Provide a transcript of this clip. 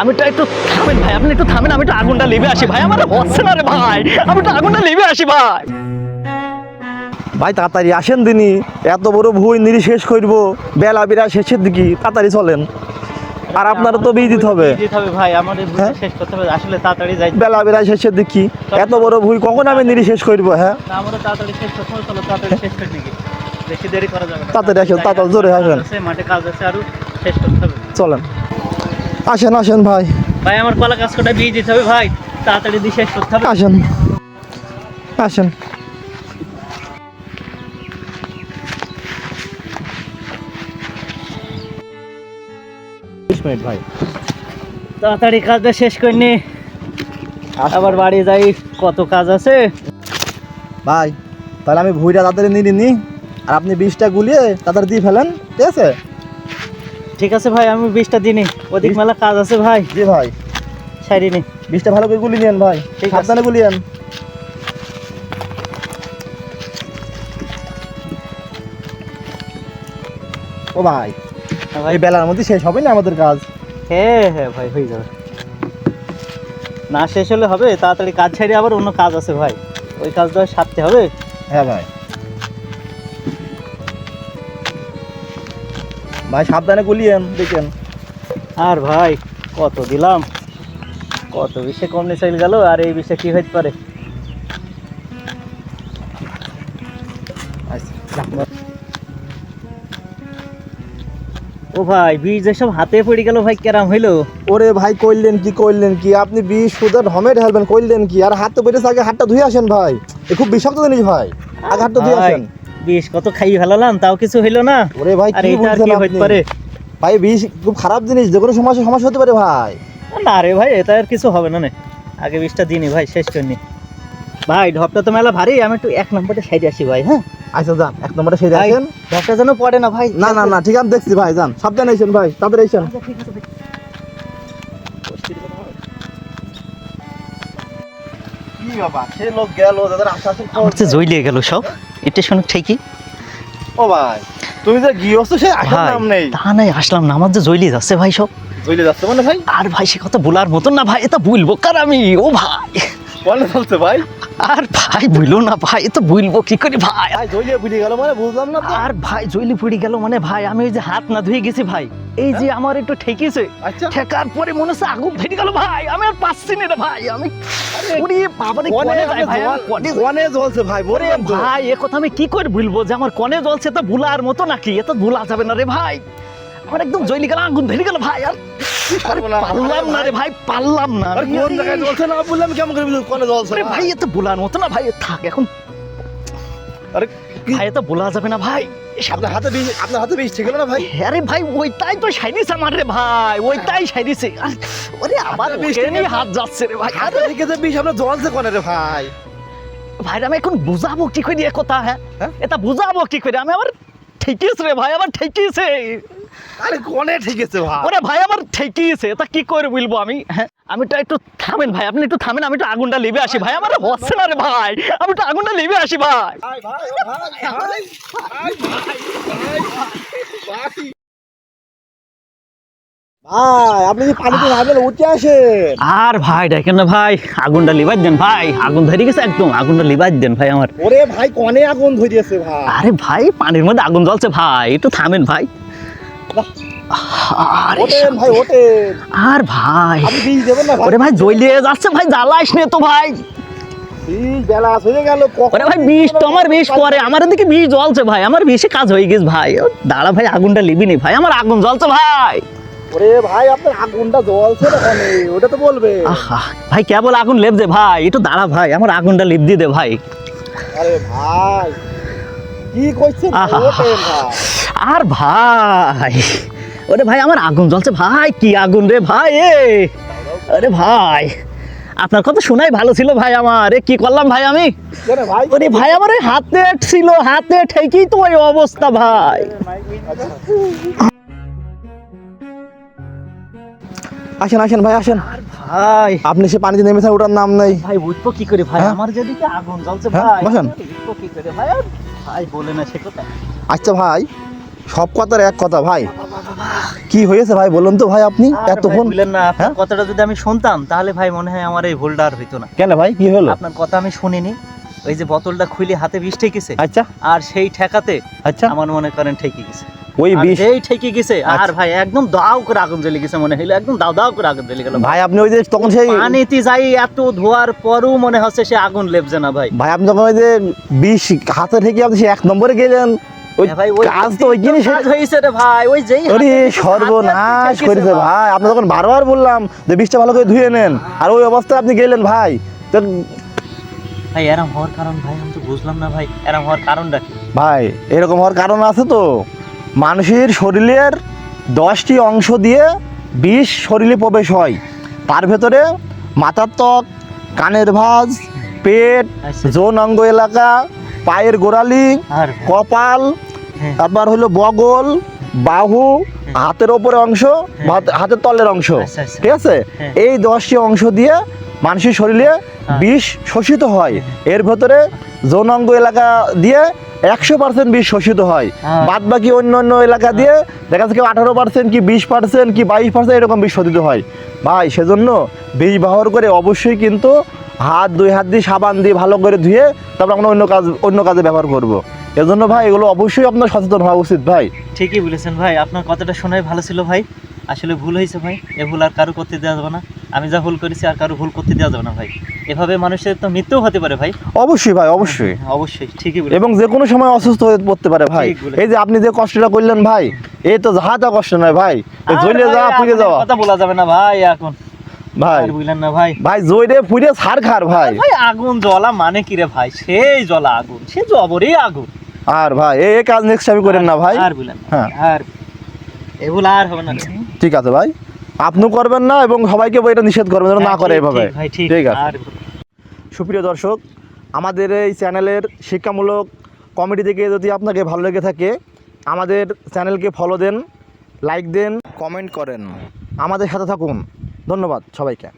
আমি তো একটু থামেন ভাই আপনি একটু থামেন আমি তো আগুনটা লিভে আসি ভাই আমার হচ্ছে না রে ভাই আমি তো আগুনটা লিভে আসি ভাই। ভাই তাড়াতাড়ি আসেন দিনই এত বড় ভুই নিরি শেষ করব বেলা বিরা শেষের দিকে তাড়াতাড়ি চলেন। আর আপনারা তো বিয়ে দিতে হবে। ভাই আমাদের হ্যাঁ? শেষ করতে হবে আসলে তাড়াতাড়ি যাই। বেলা বিরা শেষের দিকে এত বড় ভুই কখন আমি নিরি শেষ করব হ্যাঁ? আমরা তাড়াতাড়ি শেষ করতে হবে চলো তাড়াতাড়ি শেষ করে নাকি বেশি দেরি করা যাবে না। তাড়াতাড়ি আসেন, তাড়াতাড়ি জোরে আসেন। মাঠে কাজ আছে আরও শেষ করতে হবে। চলেন। আসেন আসেন ভাই। ভাই আমার কলা কাজ কটা বিয়ে দিতে হবে ভাই। তাড়াতাড়ি দিয়ে শেষ করতে হবে। আসেন। আসেন। মিনিট ভাই। তাড়াতাড়ি কাজটা শেষ করে নি। আবার বাড়ি যাই কত কাজ আছে। ভাই তাহলে আমি ভুইটা তাড়াতাড়ি নিয়ে নিই। আর আপনি বিষটা গুলিয়ে তাড়াতাড়ি দিয়ে ফেলেন। ঠিক আছে? ঠিক আছে ভাই আমি বিশটা দিনই ওদিক মেলা কাজ আছে ভাই। জি ভাই। সাইডিনি বিষটা ভালো করে গুলি নেন ভাই। ঠিক। সাবধানে গুলিয়েন ও ভাই ভাই। এই বেলার মধ্যে শেষ হবে না আমাদের কাজ? হ্যাঁ হ্যাঁ ভাই হয়ে যাবে। না শেষ হলে হবে তাড়াতাড়ি কাজ ছেড়ে আবার অন্য কাজ আছে ভাই। ওই কাজটা সারতে হবে। হ্যাঁ ভাই। ভাই সাবধানে গুলিয়েন দেখেন। আর ভাই কত দিলাম? কত বিষে কম চলে গেল আর এই বিষয়ে কি হইতে পারে? ও ভাই বীজ এসব হাতে পড়ে গেল ভাই কেরাম হইল? ওরে ভাই কইলেন কি কইলেন কি? আপনি বিষ সুদা ঢমে ঢালবেন কইলেন কি? আর হাত বেড়েছে আগে হাতটা ধুয়ে আসেন ভাই। এ খুব বিষাক্ত জিনিস ভাই। আগে হাতটা ধুয়ে আসেন। বিষ কত খাই ফেলালাম তাও কিছু হইল না। ওরে ভাই আর কি এটা আর কি হইতে পারে? ভাই বিষ খুব খারাপ জিনিস যে কোনো সমস্যা সমস্যা হতে পারে ভাই। না রে ভাই এটা আর কিছু হবে না নে। আগে বিষটা দিনই ভাই শেষ করিনি ভাই ঢপটা তো মেলা ভারী আমি একটু এক নম্বরটা সাইডে আসি ভাই হ্যাঁ? আচ্ছা যান এক নম্বরটা সেই ভাই দেখেন ঢপটা যেন পড়ে না ভাই না না না ঠিক আছে দেখছি ভাই যান সাবধানে আইসেন ভাই তাড়াতাড়ি আইসেন। আচ্ছা, আছে। কি বাবা সে লোক গেল তাদের আশাশন আমার যে জইলিয়ে গেল সব। এটা শুনে ঠিকই ও ভাই তুমি যে গিয়েছো সে আসার নাম নেই। তা নাই আসলাম না আমার যে জইলিয়ে যাচ্ছে ভাই সব। চলে যাচ্ছে মানে ভাই? আর ভাই সে কথা বলার মতন না ভাই এটা বলব কার আমি? ও ভাই। বলে চলছে ভাই। আর ভাই বইলো না ভাই তো বলব কি করে ভাই? ভাই জলিয়ে গেল মানে বুঝলাম না আর ভাই জইলি পড়ে গেল মানে ভাই আমি ওই যে হাত না ধুয়ে গেছি ভাই। এই যে আমার একটু ঠেকেছে আচ্ছা। ঠেকার পরে মনে হচ্ছে আগুন ধরে গেল ভাই আমি আর পাচ্ছি না ভাই আমি কনে যায় ভাই কনে জ্বলছে ভাই ওরে তো। ভাই এ কথা আমি কি করে বলব যে আমার কনে জ্বলছে তো ভুলার মতো নাকি এ তো ভুলা যাবে না রে ভাই। আমার একদম জইলি গেল আগুন ধরে গেল ভাই আর। পারলাম না রে ভাই পারলাম না। আর কোন জায়গায় জ্বলছে না? বললাম কেমন করে বুঝলাম কনে জ্বলছে আরে ভাই মতো না ভাই থাক এখন। আরে ভাই যাবে না ভাই আপনার হাতে বিষ আপনার হাতে বিষ ঠিক না ভাই? আরে ভাই ওইটাই তো সাইডিস আমার রে ভাই ওইটাই ওরে আবার হাতে যাচ্ছে রে ভাই। হাতে আরে। থেকে যে বিষ আপনার জ্বলছে কনে রে ভাই? ভাই আমি এখন বুঝাবো কি করে কথা হ্যাঁ? হ্যাঁ? এটা বুঝাবো কি করে? আমি আবার ঠেকিস রে ভাই আমার ঠেকিছে আরে কনে ভাই? ওরে ভাই আমার ঠেকিয়েছে এটা কি করে বলব আমি? হ্যাঁ আমি তো একটু থামেন ভাই আপনি একটু থামেন আমি একটু আগুনটা লিবে আসি ভাই আমার হচ্ছে না রে ভাই আমি একটু আগুনটা লিবে আসি ভাই। ভাই ভাই ও ভাই ভাই ভাই ভাই ভাই ভাই। আপনি যে পানিতে নামলেন উঠে আসেন? আর ভাই দেখেন না ভাই আগুনটা লিবার দেন ভাই আগুন ধরে গেছে একদম আগুনটা লিবার দেন ভাই আমার। ওরে ভাই কনে আগুন ধরিয়েছে ভাই? আরে ভাই পানির মধ্যে আগুন জ্বলছে ভাই একটু থামেন ভাই। ভাই আর ভাই ওরে ভাই জ্বলিয়ে যাচ্ছে ভাই জ্বালাইস নে তো ভাই। ওরে বিষ তো আমার বিষ পরে। আমার দিকে বিষ জ্বলছে ভাই আমার বিষে কাজ হয়ে গেছে ভাই। দাঁড়া ভাই আগুনটা লিবি নি ভাই আমার আগুন জ্বলছে ভাই। ওরে ভাই আপনার আগুনটা জ্বলছে ওটা তো বলবে। ভাই কেবল আগুন লেপ দে ভাই একটু দাঁড়া ভাই আমার আগুনটা লিপ দিয়ে দে ভাই। আরে ভাই কি কইছেন ভাই? আর ভাই ওরে ভাই আমার আগুন জ্বলছে ভাই কি আগুন রে ভাই এ। আরে ভাই আপনার কথা শোনাই ভালো ছিল ভাই আমার এ কি করলাম ভাই আমি? ভাই। ওরে ভাই আমার ওই হাতে ছিল হাতে ঠেকি তো ওই অবস্থা ভাই। আসেন আসেন ভাই আসেন। ভাই। আপনি সে পানিতে নেমেছেন ওটার নাম নেই। ভাই বুঝব কি করে ভাই? হ্যাঁ? আমার যেদিকে আগুন জ্বলছে হ্যাঁ, ভাই বসেন। কি করে ভাই? ভাই বলে না সে কথা। আচ্ছা ভাই সব কথার এক কথা ভাই। কি হয়েছে ভাই বলুন তো ভাই আপনি? এতক্ষণ বললেন না আপনার হ্যাঁ? কথাটা যদি আমি শুনতাম তাহলে ভাই মনে হয় আমার এই ভুলটা আর হইতো না। কেন ভাই কি হলো? আপনার কথা আমি শুনিনি। ওই যে বোতলটা খুলে হাতে বিষ ঠেকেছে। আচ্ছা। আর সেই ঠেকাতে আচ্ছা। আমার মনে করেন ঠেকে গেছে। ওই বিষ যেই ঠেকে গেছে আর আচ্ছা। ভাই একদম দাও করে আগুন জ্বলে গেছে মনে হইল একদম দাও দাও করে আগুন জ্বলে গেল। ভাই আপনি ওই যে তখন সেই পানিতে যাই এত ধোয়ার পরও মনে হচ্ছে সে আগুন লেপছে না ভাই। ভাই আপনি তখন ওই যে বিষ হাতে ঠেকে আপনি সেই এক নম্বরে গেলেন কাজ তো ওই জিনিস হয়েছে রে ভাই ওই যেই ওরে সর্বনাশ করেছে ভাই আপনি তখন বারবার বললাম যে বিষটা ভালো করে ধুয়ে নেন আর ওই অবস্থায় আপনি গেলেন ভাই তো ভাই এরম হওয়ার কারণ ভাই আমি তো বুঝলাম না ভাই এরম হওয়ার কারণটা কি ভাই এরকম হওয়ার কারণ আছে তো মানুষের শরীরের দশটি অংশ দিয়ে বিষ শরীরে প্রবেশ হয় তার ভেতরে মাথার ত্বক কানের ভাঁজ পেট আচ্ছা। যৌন অঙ্গ এলাকা পায়ের গোড়ালি কপাল হ্যাঁ। তারপর হলো বগল বাহু হাতের ওপরে অংশ হাতের তলের অংশ। আচ্ছা, আচ্ছা। ঠিক আছে? হ্যাঁ। এই দশটি অংশ দিয়ে মানুষের শরীরে বিষ শোষিত হয়। এর ভেতরে যৌনাঙ্গ এলাকা দিয়ে একশো পার্সেন্ট বিষ শোষিত হয়। হ্যাঁ। বাদ বাকি অন্য অন্য এলাকা দিয়ে দেখা যাচ্ছে আঠারো পার্সেন্ট কি বিশ পার্সেন্ট কি বাইশ পার্সেন্ট এরকম বিষ শোষিত হয়। ভাই সেজন্য বিষ ব্যবহার করে অবশ্যই কিন্তু হাত দুই হাত দিয়ে সাবান দিয়ে ভালো করে ধুয়ে তারপর আমরা অন্য কাজ অন্য কাজে ব্যবহার করব। এজন্য ভাই এগুলো অবশ্যই আপনার সচেতন হওয়া উচিত ভাই। ঠিকই বলেছেন ভাই আপনার কথাটা শোনাই ভালো ছিল ভাই। আসলে ভুল হয়েছে ভাই এ ভুল আর কারও করতে দেওয়া যাবে না। আমি যা ভুল করেছি আর কারও ভুল করতে দেওয়া যাবে না ভাই। এভাবে মানুষের তো মৃত্যুও হতে পারে ভাই। অবশ্যই ভাই অবশ্যই। হ্যাঁ, অবশ্যই ঠিকই বলেছেন। এবং যে কোনো সময় অসুস্থ হয়ে পড়তে পারে ভাই। এই যে আপনি যে কষ্টটা করলেন ভাই এই তো যাহা তা কষ্ট নয় ভাই। ভাই, যাওয়া পুড়ে যাওয়া। কথা বলা যাবে না ভাই এখন। ভাই বুঝলেন না ভাই। ভাই জইরে পুড়ে ছাড় খার ভাই। ভাই আগুন জ্বলা মানে কি রে ভাই? সেই জ্বলা আগুন সে জবরই আগুন। আর ভাই এই কাজ নেক্সট টাইম করেন না ভাই। আর বুঝলেন না। হ্যাঁ। আর এগুলো আর হবে না। ঠিক আছে ভাই। আপনিও করবেন না এবং সবাইকে এটা নিষেধ করবেন যেন না করে হ্যাঁ, ঠিক, এভাবে। ঠিক আছে। আর সুপ্রিয় দর্শক আমাদের এই চ্যানেলের শিক্ষামূলক কমেডি দেখে যদি আপনাকে ভালো লেগে থাকে আমাদের চ্যানেলকে ফলো দেন লাইক দেন কমেন্ট করেন। আমাদের সাথে থাকুন। ধন্যবাদ সবাইকে।